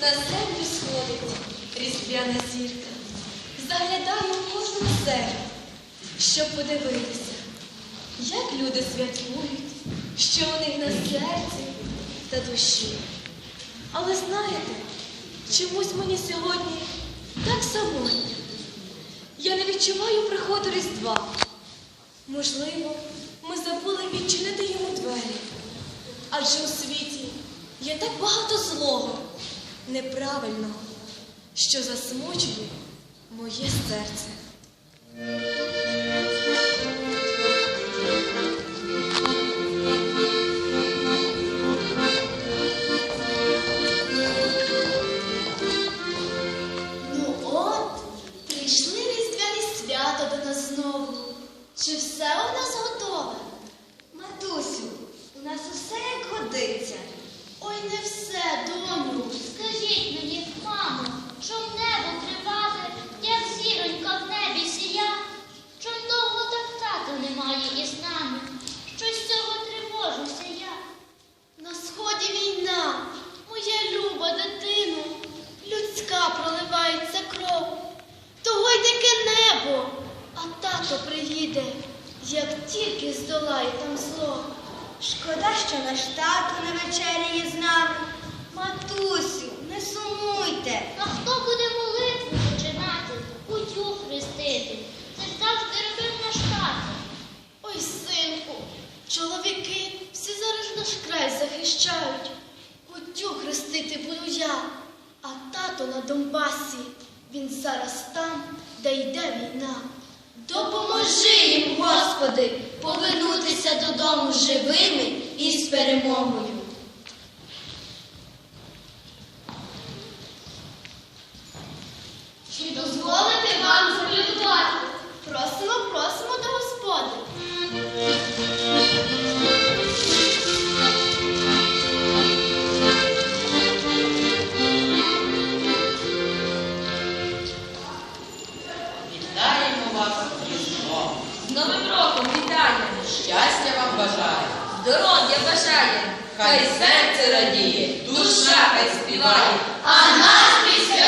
на землю сходить різдвяна зірка. Заглядаю в кожну серу, щоб подивитися, як люди святкують, що у них на серці та душі. Але знаєте, чомусь мені сьогодні так самотньо. Я не відчуваю приходу Різдва. Можливо, ми забули відчинити йому двері, адже у світі є так багато злого неправильного, що засмучує моє серце. Допоможи їм, Господи, повернутися додому живими і з перемогою. хай серце радіє, душа хай співає, а нас після.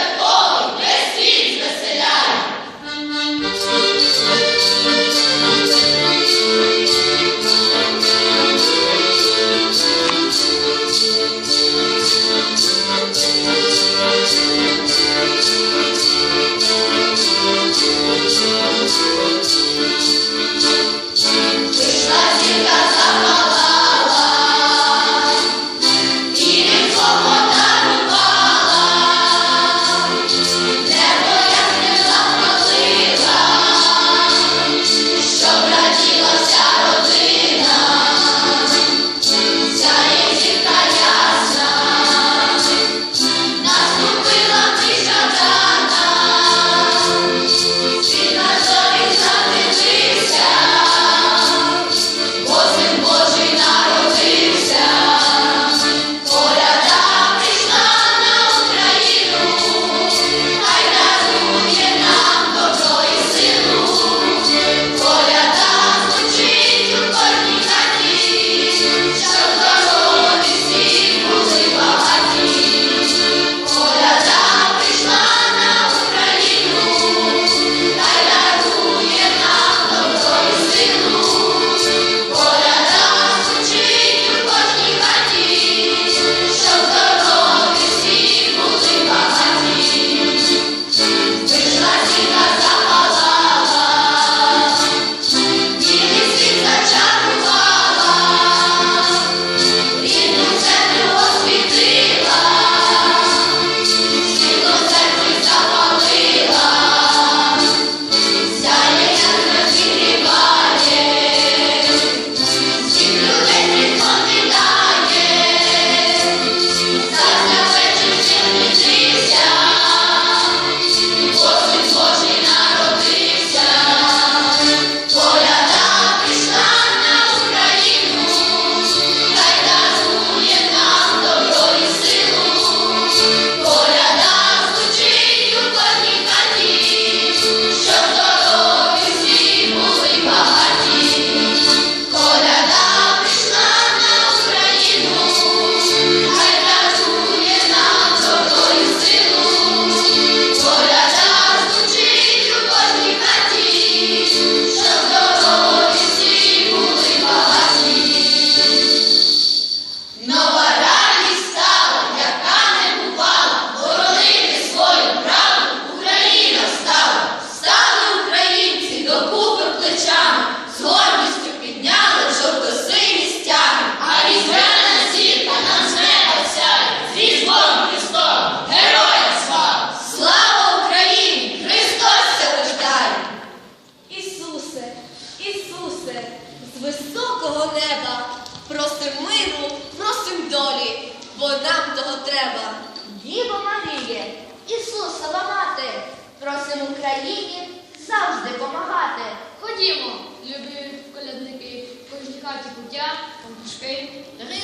Хаті пуття, пампушки.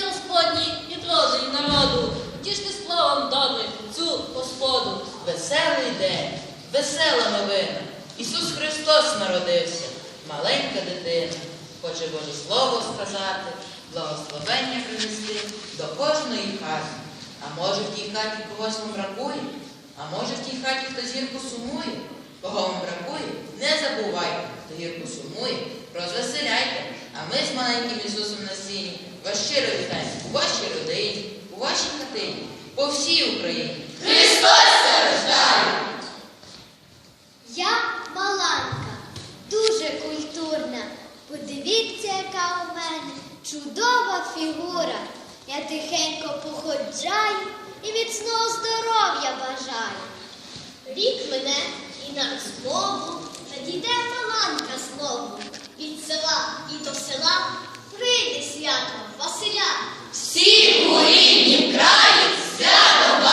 Господні, і дрози, і народу, тіште словом добрим цю Господу. Веселий день, весела новина. Ісус Христос народився, маленька дитина. Хоче Боже Слово сказати, благословення принести до кожної хати. А може в тій хаті когось вам бракує? А може в тій хаті хто зірку сумує? Кого вам бракує? Не забувайте, хто гірку сумує, розвеселяйте. А ми з маленьким Ісусом на сіні вас щиро вітаємо у вашій родині, у вашій хатині, по всій Україні. Я Маланка, дуже культурна. Подивіться, яка у мене чудова фігура. Я тихенько походжаю і міцного здоров'я бажаю. Вік мене і на розмову надійде Маланка знову. Від села і до села прийде свято Василя. Всі у ріднім краї свято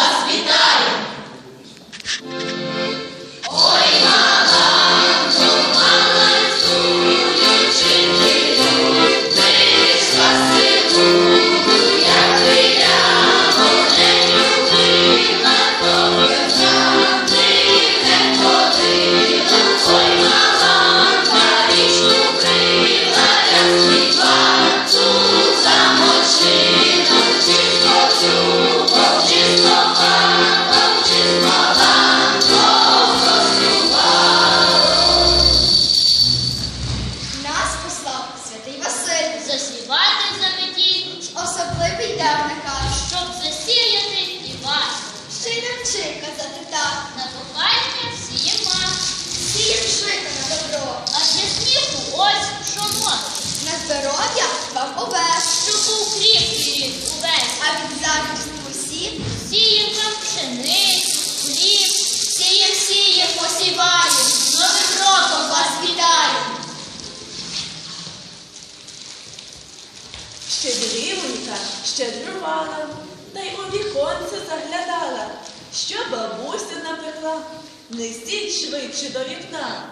щедрувала, та й у віконце заглядала, що бабуся напекла. Несіть швидше до вікна.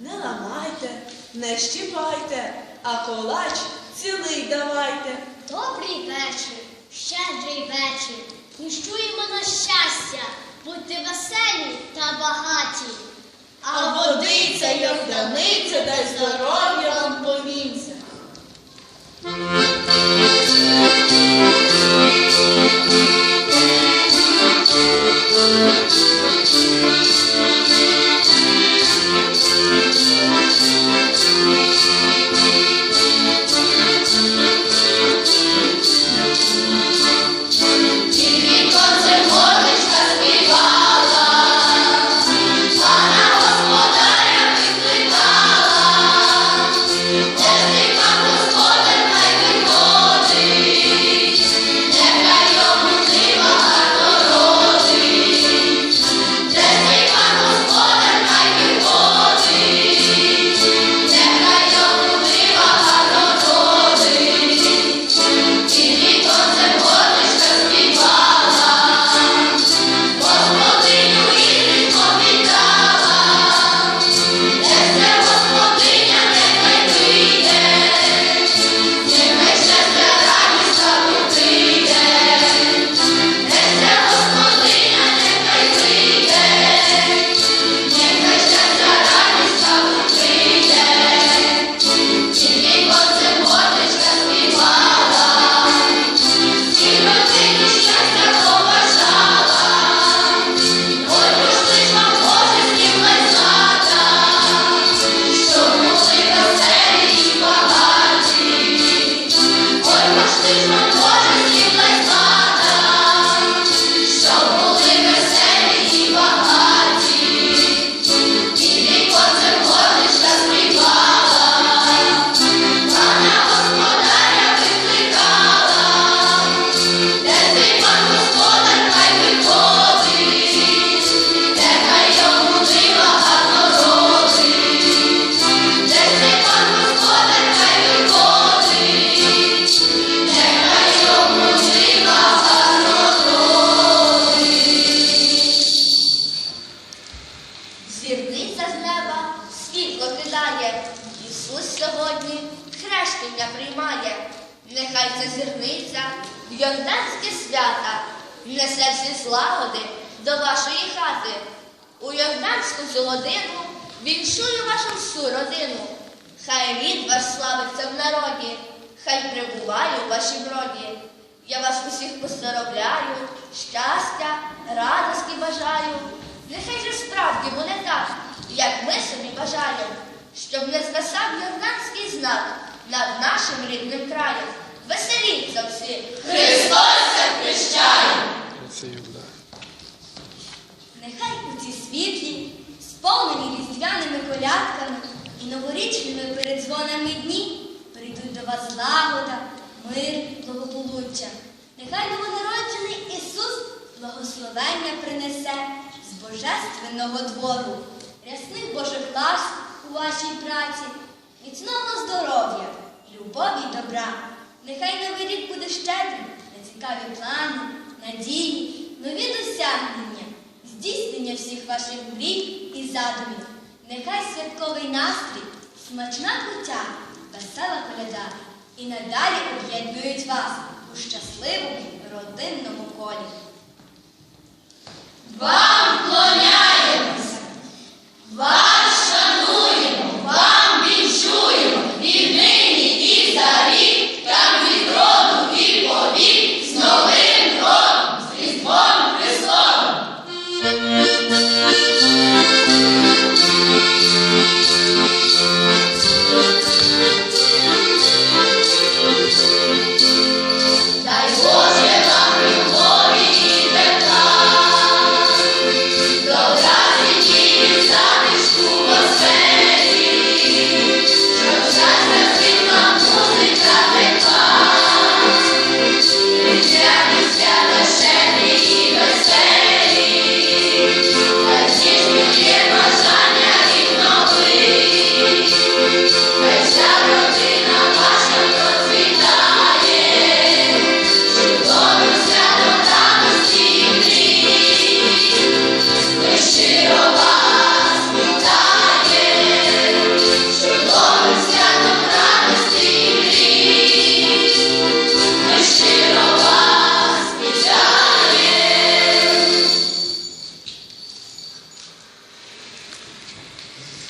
Не ламайте, не щіпайте, а колач цілий давайте. Добрий вечір, щедрий вечір. Віщуємо на щастя, будьте веселі та багаті. А водиця, як даниця, дай здоров'я вам повінця. thank you вашої хати. У Йорданську цю годину віншую вашу всю родину. Хай рід ваш славиться в народі, хай прибуває у вашій броді. Я вас усіх поздоровляю, щастя, радості бажаю. Нехай же справді буде так, як ми собі бажаємо, щоб не згасав Йорданський знак над нашим рідним краєм. Веселіться всі! Нехай колядками і новорічними передзвонами дні прийдуть до вас злагода, мир, благополуччя. Нехай новонароджений Ісус благословення принесе з божественного двору, рясних Божих ласк у вашій праці, міцного здоров'я, любові й добра. Нехай новий рік буде щедрим на цікаві плани, надії, нові досягнення, здійснення всіх ваших мрій і задумів. Нехай святковий настрій, смачна куття, весела коляда і надалі об'єднують вас у щасливому родинному колі. Вам клоня